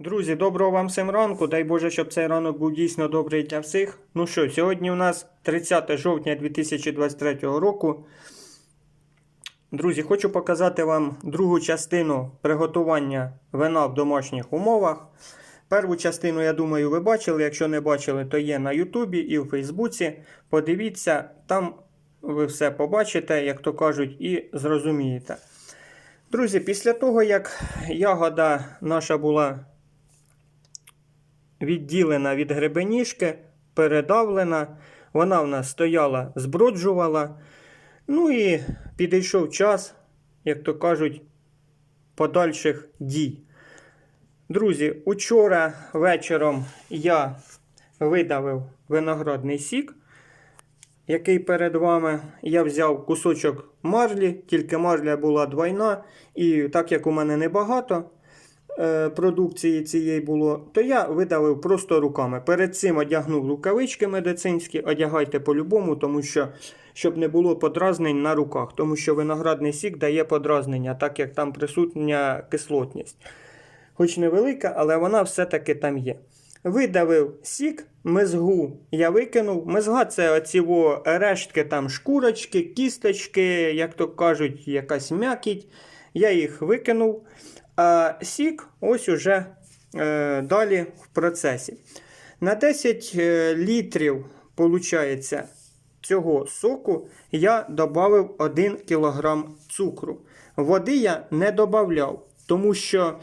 Друзі, доброго вам всім ранку. Дай Боже, щоб цей ранок був дійсно добрий для всіх. Ну що, сьогодні у нас 30 жовтня 2023 року. Друзі, хочу показати вам другу частину приготування вина в домашніх умовах. Першу частину, я думаю, ви бачили. Якщо не бачили, то є на Ютубі і в Фейсбуці. Подивіться, там ви все побачите, як то кажуть, і зрозумієте. Друзі, після того, як ягода наша була відділена від гребеніжки, передавлена, вона в нас стояла, зброджувала. Ну і підійшов час, як то кажуть, подальших дій. Друзі, учора вечором я видавив виноградний сік, який перед вами. Я взяв кусочок марлі, тільки марля була двойна, і так як у мене небагато продукції цієї було, то я видавив просто руками. Перед цим одягнув рукавички медицинські, одягайте по-любому, тому що щоб не було подразнень на руках, тому що виноградний сік дає подразнення, так як там присутня кислотність. Хоч невелика, але вона все-таки там є. Видавив сік, мезгу я викинув. Мезга це оці рештки, там шкурочки, кісточки, як то кажуть, якась м'якіть. Я їх викинув. А сік ось уже е, далі в процесі. На 10 е, літрів, виходить, цього соку я додав 1 кг цукру. Води я не додавав, тому що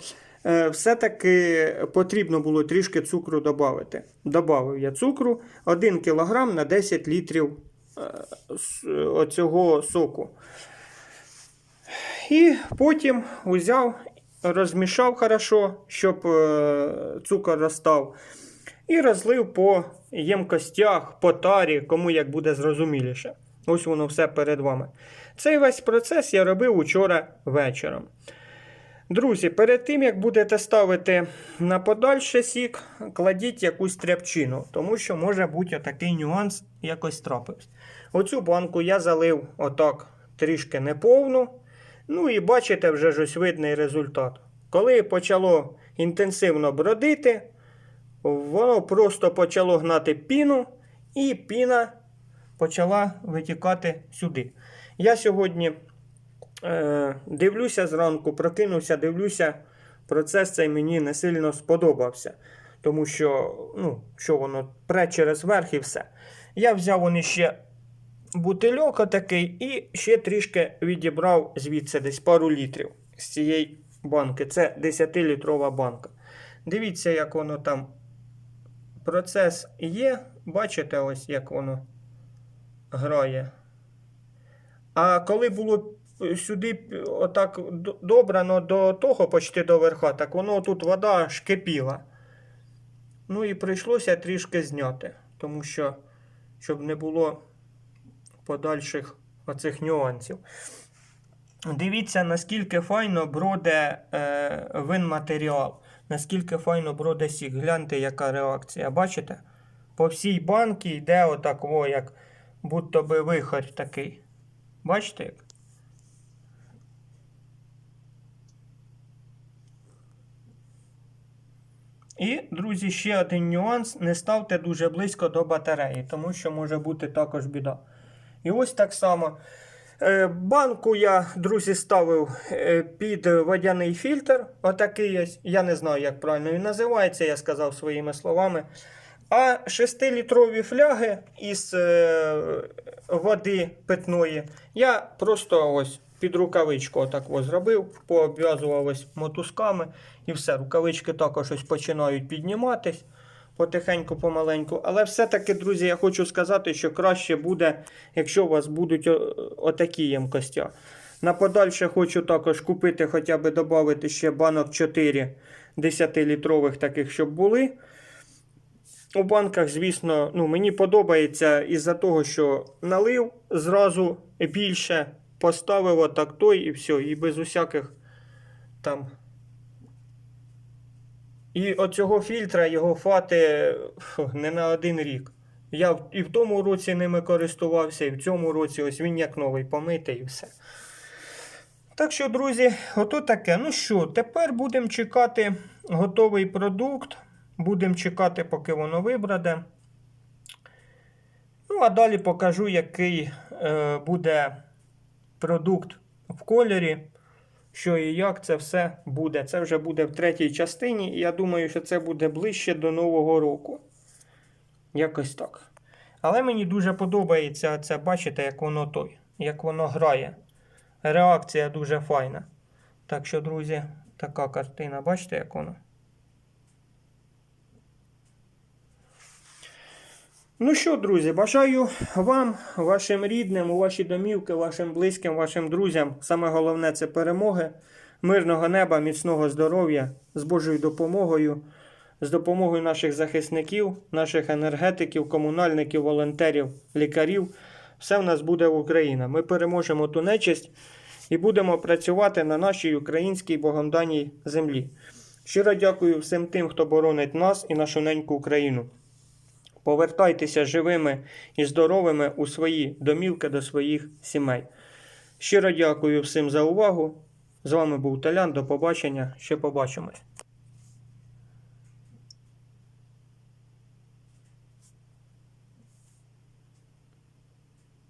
е, все-таки потрібно було трішки цукру додати. Добавив я цукру 1 кг на 10 літрів с- соку. І потім взяв, розмішав хорошо, щоб е, цукор розстав. І розлив по ємкостях, по тарі, кому як буде зрозуміліше. Ось воно все перед вами. Цей весь процес я робив учора вечором. Друзі, перед тим як будете ставити на подальше сік, кладіть якусь тряпчину, тому що може бути отакий нюанс якось трапився. Оцю банку я залив отак трішки неповну. Ну і бачите вже ж ось видний результат. Коли почало інтенсивно бродити, воно просто почало гнати піну, і піна почала витікати сюди. Я сьогодні е, дивлюся зранку, прокинувся, дивлюся, процес цей мені не сильно сподобався. Тому що, ну, що воно пре через верх і все. Я взяв вони ще бутильок отакий і ще трішки відібрав звідси десь пару літрів з цієї банки. Це 10-літрова банка. Дивіться, як воно там. Процес є. Бачите, ось як воно грає. А коли було сюди отак добрано до того, почти до верха, так воно тут вода аж кипіла. Ну і прийшлося трішки зняти, тому що, щоб не було подальших оцих нюансів. Дивіться, наскільки файно броде е, винматеріал, наскільки файно броде сік. Гляньте, яка реакція. Бачите? По всій банці йде отак, о, як будто би вихор такий. Бачите як? І, друзі, ще один нюанс: не ставте дуже близько до батареї, тому що може бути також біда. І ось так само. Е, Банку я, друзі, ставив е, під водяний фільтр. Отакий ось. Я не знаю, як правильно він називається, я сказав своїми словами. А 6-літрові фляги із е, води питної я просто ось під рукавичку отак ось зробив, пообв'язував ось мотузками і все. Рукавички також ось починають підніматись потихеньку, помаленьку. Але все-таки, друзі, я хочу сказати, що краще буде, якщо у вас будуть отакі ємкості. На подальше хочу також купити, хоча б додати ще банок 4 10-літрових таких, щоб були. У банках, звісно, ну, мені подобається із-за того, що налив зразу більше, поставив отак той і все, і без усяких там. І оцього фільтра його фати не на один рік. Я і в тому році ними користувався, і в цьому році ось він як новий помитий і все. Так що, друзі, ото таке. Ну що, тепер будемо чекати готовий продукт. Будемо чекати, поки воно вибраде. Ну, а далі покажу, який е, буде продукт в кольорі. Що і як це все буде. Це вже буде в третій частині, і я думаю, що це буде ближче до Нового року. Якось так. Але мені дуже подобається це, бачите, як воно той, як воно грає. Реакція дуже файна. Так що, друзі, така картина, бачите, як воно? Ну що, друзі, бажаю вам, вашим рідним, у ваші домівки, вашим близьким, вашим друзям. Саме головне це перемоги, мирного неба, міцного здоров'я з Божою допомогою, з допомогою наших захисників, наших енергетиків, комунальників, волонтерів, лікарів. Все в нас буде Україна. Ми переможемо ту нечисть і будемо працювати на нашій українській богомданій землі. Щиро дякую всім тим, хто боронить нас і нашу неньку Україну. Повертайтеся живими і здоровими у свої домівки до своїх сімей. Щиро дякую всім за увагу. З вами був Талян. До побачення. Ще побачимось.